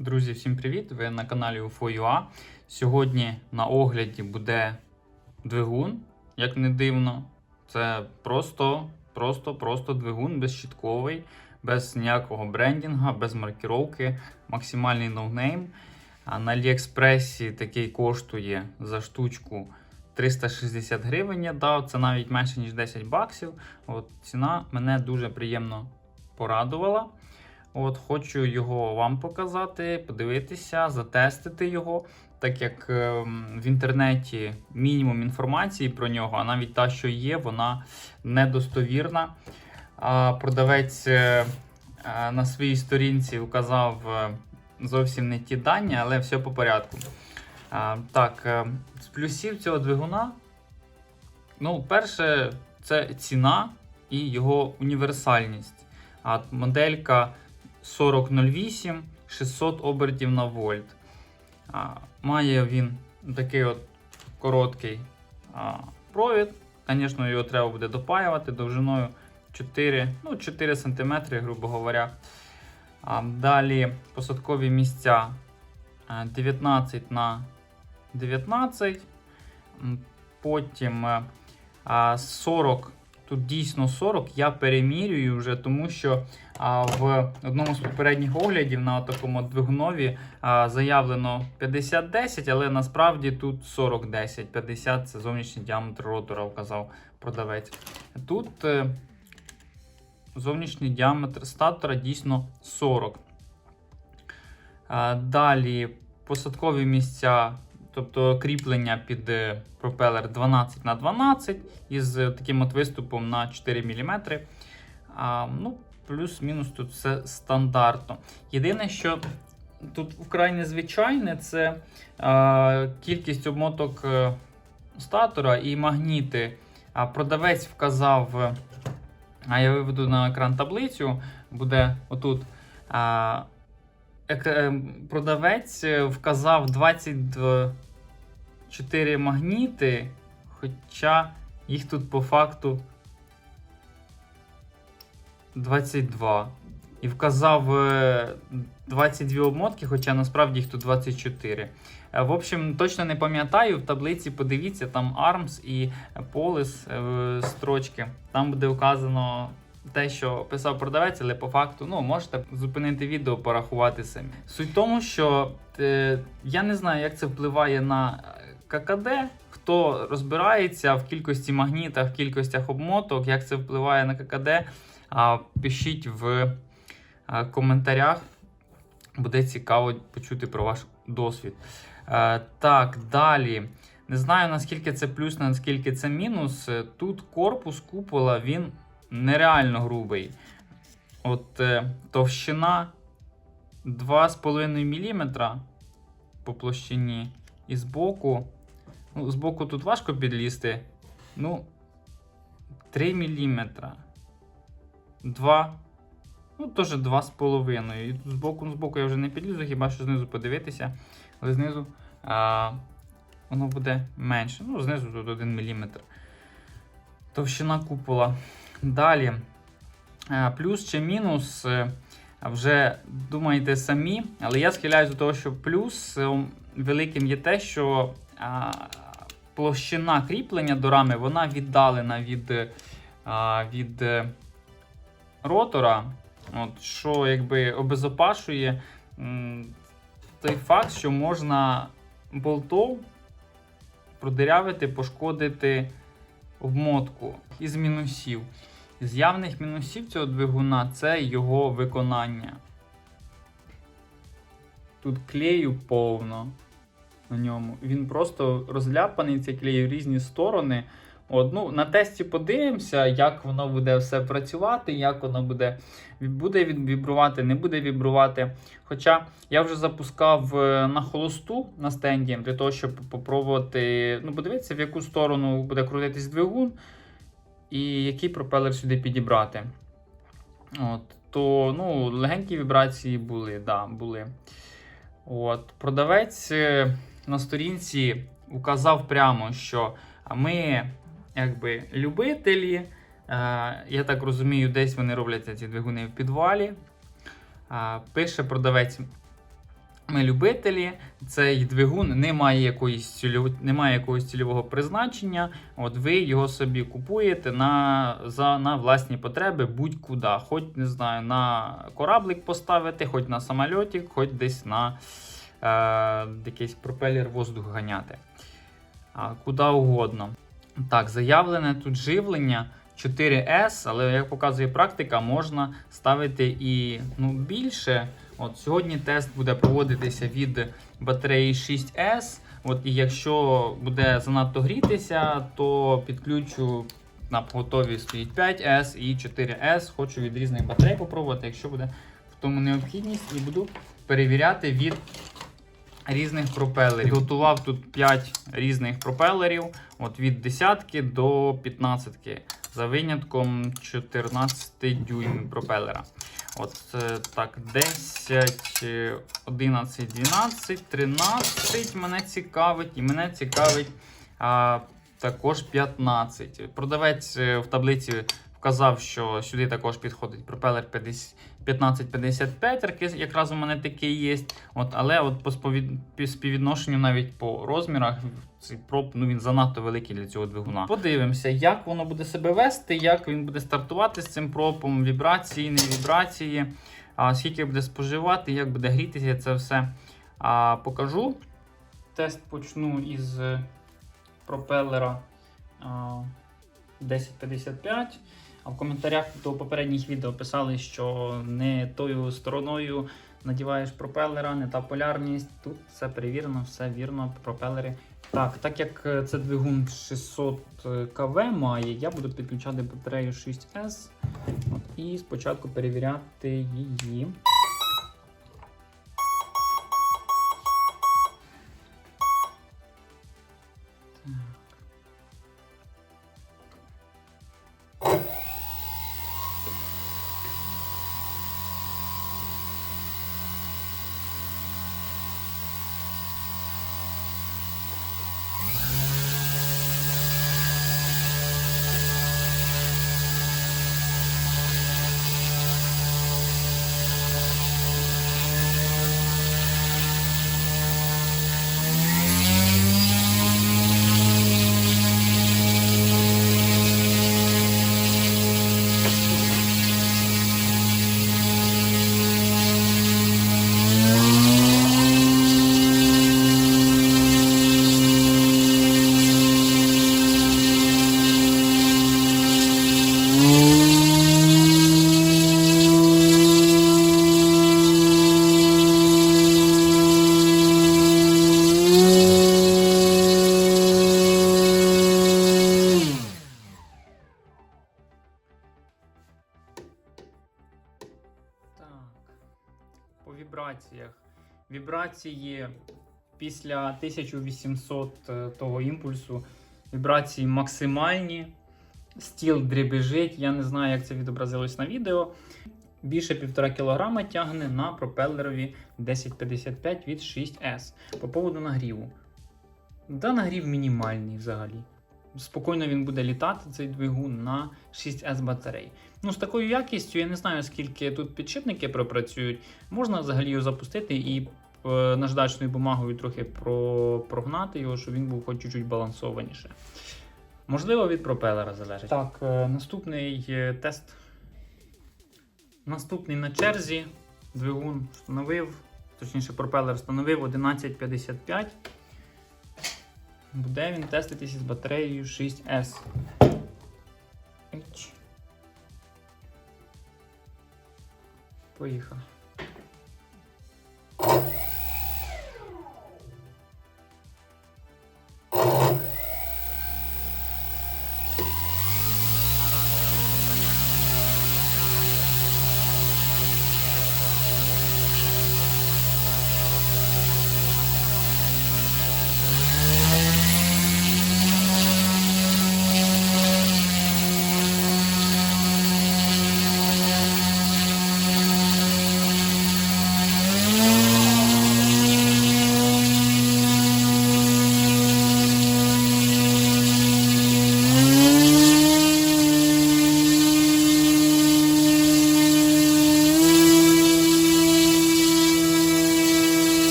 Друзі, всім привіт! Ви на каналі UFO.ua. Сьогодні на огляді буде двигун, як не дивно. Це просто, просто, просто двигун безщітковий, без ніякого брендінга, без маркіровки, максимальний ноунейм. А на Аліекспресі такий коштує за штучку 360 гривень. Я дав, це навіть менше, ніж 10 баксів. От ціна мене дуже приємно порадувала. От Хочу його вам показати, подивитися, затестити його, так як ем, в інтернеті мінімум інформації про нього, а навіть та, що є, вона недостовірна. Продавець е, е, на своїй сторінці вказав е, зовсім не ті дані, але все по порядку. Так, з плюсів цього двигуна, ну, перше, це ціна і його універсальність. А моделька 4008 600 обертів на вольт. А, має він такий от короткий а, провід. Звісно, його треба буде допаювати довжиною 4, ну, 4 см, грубо говоря. А, далі посадкові місця 19 на 19. Потім е, а, 40. Тут дійсно 40, я перемірюю вже, тому що а, в одному з попередніх оглядів на такому двигунові а, заявлено 50-10, але насправді тут 40-10. 50 це зовнішній діаметр ротора, вказав продавець. Тут е, зовнішній діаметр статора дійсно 40. А, далі посадкові місця, Тобто кріплення під е, пропелер 12 на 12 із е, таким от виступом на 4 мм. А, ну, Плюс-мінус тут все стандартно. Єдине, що тут вкрай незвичайне, це а, кількість обмоток е, статора і магніти. А Продавець вказав, а я виведу на екран таблицю, буде отут. А, Продавець вказав 20. 4 магніти, хоча їх тут по факту 22. І вказав е, 22 обмотки, хоча насправді їх тут 24. Е, в общем, точно не пам'ятаю, в таблиці подивіться, там ARMS і Polis е, строчки. Там буде вказано те, що писав продавець, але по факту ну, можете зупинити відео, порахувати самі. Суть в тому, що я не знаю, як це впливає на ККД. Хто розбирається в кількості магнітах, в кількостях обмоток, як це впливає на ККД, пишіть в коментарях. Буде цікаво почути про ваш досвід. Е, так, далі. Не знаю, наскільки це плюс, наскільки це мінус. Тут корпус купола він нереально грубий. От е, товщина 2,5 мм по площині. І збоку. Ну, збоку тут важко підлізти. Ну, 3 мм. 2. Ну, теж 2,5. І тут збоку, збоку я вже не підлізу, хіба що знизу подивитися. Але знизу а, воно буде менше. Ну, знизу тут 1 мм. Товщина купола. Далі. А, плюс чи мінус. е, Вже думаєте самі, але я схиляюсь до того, що плюс е, великим є те, що а, площина кріплення до рами вона віддалена від, е, від е, ротора, от, що якби обезопашує той факт, що можна болтом продирявити, пошкодити обмотку із мінусів. З явних мінусів цього двигуна це його виконання. Тут клею повно на ньому. Він просто розляпаний цей клей в різні сторони. От, ну, на тесті подивимося, як воно буде все працювати, як воно буде, буде вібрувати, не буде вібрувати. Хоча я вже запускав е, на холосту на стенді для того, щоб попробувати ну, подивитися, в яку сторону буде крутитись двигун і який пропелер сюди підібрати. От, то ну, легенькі вібрації були, да, були. От, продавець е, на сторінці указав прямо, що ми якби любителі. Е, я так розумію, десь вони роблять ці двигуни в підвалі. Е, пише продавець ми любителі, цей двигун не має якоїсь цільово, немає якогось цільового призначення. От ви його собі купуєте на, за, на власні потреби будь-куди. Хоч не знаю, на кораблик поставити, хоч на самольотик, хоч десь на якийсь пропелер воздух ганяти. Куди угодно. Так, заявлене тут живлення 4S, але як показує практика, можна ставити і ну, більше. От Сьогодні тест буде проводитися від батареї 6S. От, І якщо буде занадто грітися, то підключу на готові стоїть 5S і 4S. Хочу від різних батарей попробувати, якщо буде в тому необхідність, і буду перевіряти від різних пропелерів. Готував тут 5 різних пропелерів, от від десятки до 15 за винятком 14 дюйм пропелера. От е, так, 10, е, 11, 12, 13 мене цікавить, і мене цікавить а, також 15. Продавець е, в таблиці вказав, що сюди також підходить пропелер 1555, якраз у мене такий є. От, але от по співвідношенню навіть по розмірах цей проб ну, він занадто великий для цього двигуна. Подивимося, як воно буде себе вести, як він буде стартувати з цим пропом, вібрації, не вібрації, а, скільки буде споживати, як буде грітися, це все а, покажу. Тест почну із пропелера а, 1055. А в коментарях до попередніх відео писали, що не тою стороною надіваєш пропелера, не та полярність. Тут все перевірено, все вірно, пропелери. Так, так як е, це двигун 600 КВ має, я буду підключати батарею 6S От, і спочатку перевіряти її. Вібрації після 1800 е, того імпульсу. Вібрації максимальні. Стіл дребежить. Я не знаю, як це відобразилось на відео. Більше 1,5 кг тягне на пропелерові 1055 від 6S. По поводу нагріву. Да, нагрів мінімальний взагалі. Спокійно він буде літати, цей двигун на 6С батарей. Ну, з такою якістю, я не знаю, скільки тут підшипники пропрацюють. Можна взагалі його запустити і наждачною бумагою трохи про, прогнати його, щоб він був хоч чуть-чуть балансованіше. Можливо, від пропелера залежить. Так, е, наступний е, тест. Наступний на черзі. Двигун встановив, точніше, пропелер встановив 1155. Буде він теститися з батареєю 6S. Поїхав.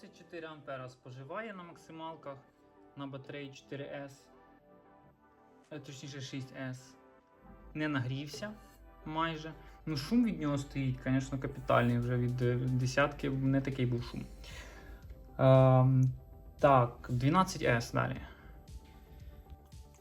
24 ампера споживає на максималках на батареї 4S, е, точніше 6S. Не нагрівся майже. Ну, шум від нього стоїть, звісно, капітальний. Вже від е, десятки не такий був шум. Ем, так, 12S далі.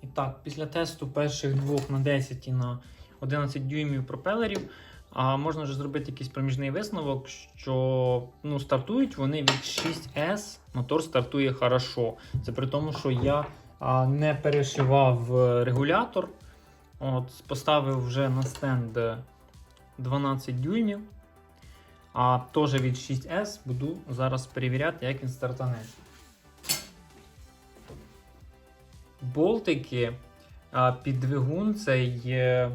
І так, після тесту перших двох на 10 і на 11 дюймів пропелерів, а можна вже зробити якийсь проміжний висновок, що ну, стартують вони від 6S, мотор стартує хорошо. Це при тому, що я а, не перешивав е, регулятор. От, Поставив вже на стенд 12 дюймів. А теж від 6S буду зараз перевіряти, як він стартане. Болтики а, під двигун цей е,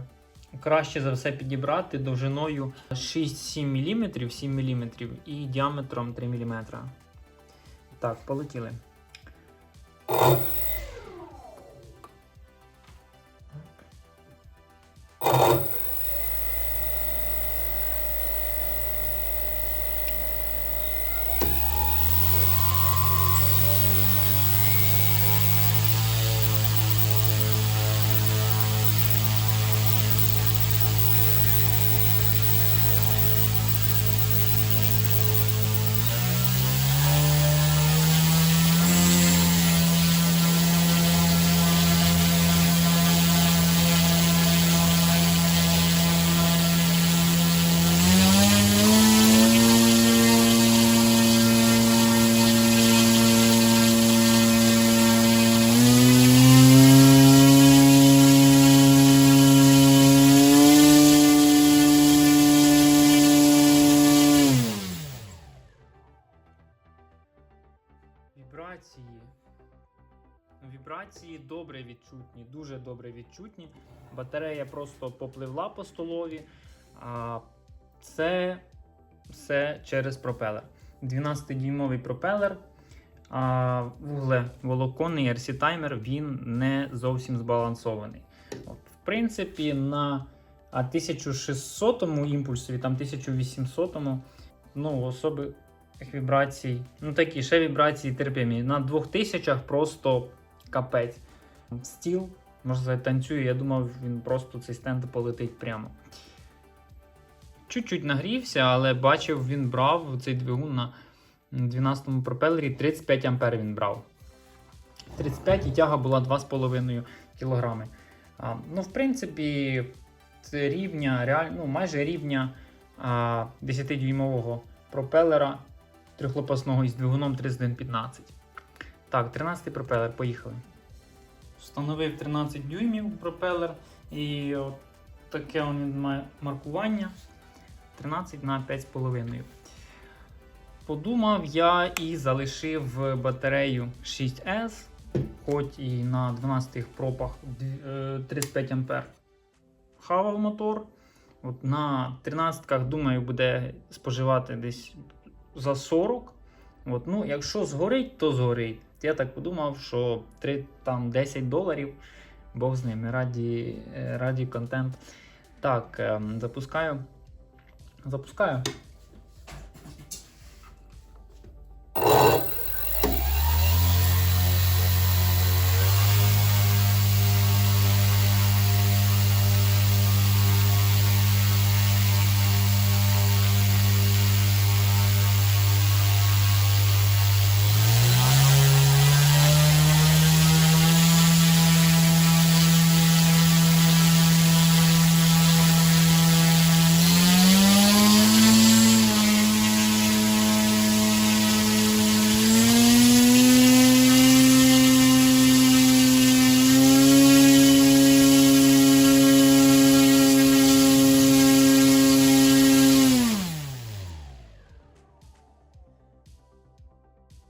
краще за все підібрати довжиною 6-7 мм, 7 мм і діаметром 3 мм. Так, полетіли. Відчутні. Батарея просто попливла по столові. А це все через пропелер. 12-дюймовий пропелер. А вугле волоконний RC таймер він не зовсім збалансований. От, в принципі, на а 1600 імпульсові, там 1800 ну, особи вібрацій. Ну такі ще вібрації терпимі. На 2000 просто капець. Стіл, можна сказати, танцює. Я думав, він просто цей стенд полетить прямо. Чуть-чуть нагрівся, але бачив, він брав цей двигун на 12-му пропелері 35 ампер він брав. 35 і тяга була 2,5 кг. А, ну, в принципі, це рівня, реаль... ну, майже рівня 10-дюймового пропелера трьохлопасного із двигуном 3115. Так, 13-й пропелер, поїхали. Встановив 13 дюймів пропелер і от таке він має маркування 13 на 5,5. Подумав я і залишив батарею 6S, хоч і на 12 пропах е, 35 А. Хавав мотор. От На 13-ках, думаю, буде споживати десь за 40. От, ну, Якщо згорить, то згорить. Я так подумав, що 3, там, 10 доларів, Бог з ними, раді, е, раді контент. Так, ем, запускаю. Запускаю.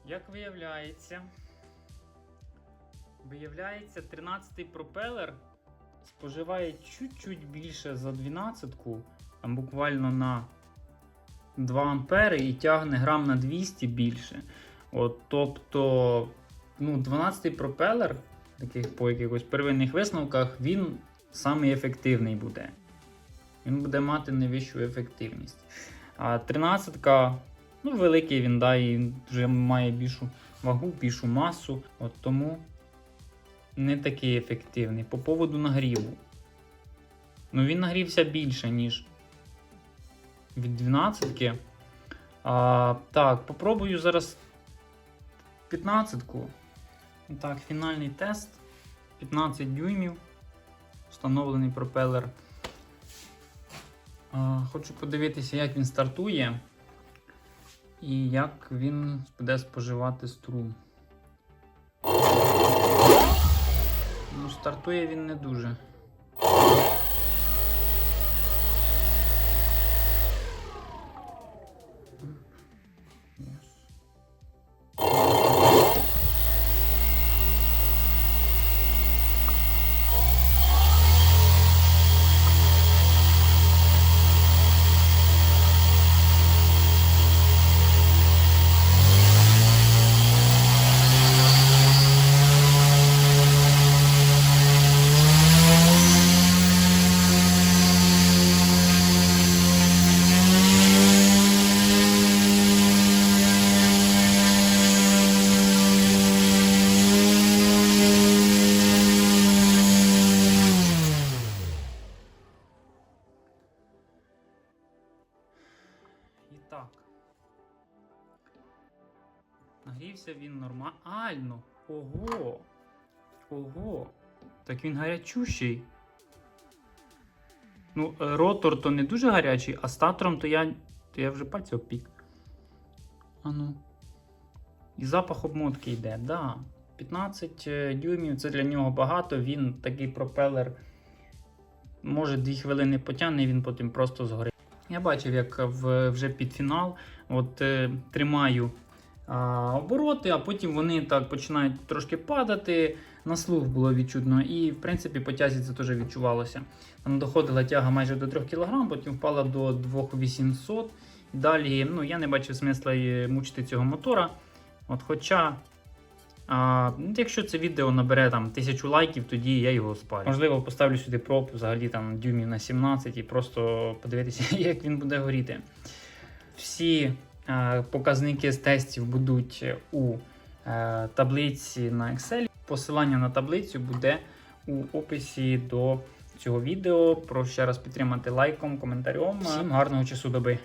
Як виявляється, виявляється, 13-й пропелер споживає чуть-чуть більше за 12-ку, там буквально на 2 ампери і тягне грам на 200 більше. От, тобто, ну, 12-й пропелер, таких по якихось первинних висновках, він самий ефективний буде. Він буде мати найвищу ефективність. А 13-ка Ну, великий він, да, і вже має більшу вагу, більшу масу. От тому не такий ефективний. По поводу нагріву. Ну, він нагрівся більше, ніж від 12-ки. А, так, попробую зараз 15-ку. Так, фінальний тест. 15 дюймів. Встановлений пропелер. Хочу подивитися, як він стартує. І як він буде споживати струм. Ну, стартує він не дуже. Він нормально. Ого! Ого! Так він гарячущий. Ну, е, ротор то не дуже гарячий, а статором то я. То я вже пальці обпік. Ану. І запах обмотки йде, да. 15 е, дюймів це для нього багато. Він такий пропелер. Може 2 хвилини потягне, він потім просто згорить. Я бачив, як в, вже під фінал от, е, тримаю обороти, а потім вони так починають трошки падати. На слух було відчутно, і в принципі по тязі це теж відчувалося. Там доходила тяга майже до 3 кг, потім впала до 2800. І далі ну, я не бачив смисла мучити цього мотора. От, Хоча, а, ну, якщо це відео набере там, 1000 лайків, тоді я його спалю. Можливо, поставлю сюди проб взагалі там дюймів на 17 і просто подивитися, як він буде горіти. Всі показники з тестів будуть у е, таблиці на Excel. Посилання на таблицю буде у описі до цього відео. Прошу ще раз підтримати лайком, коментарем. Всім гарного часу доби.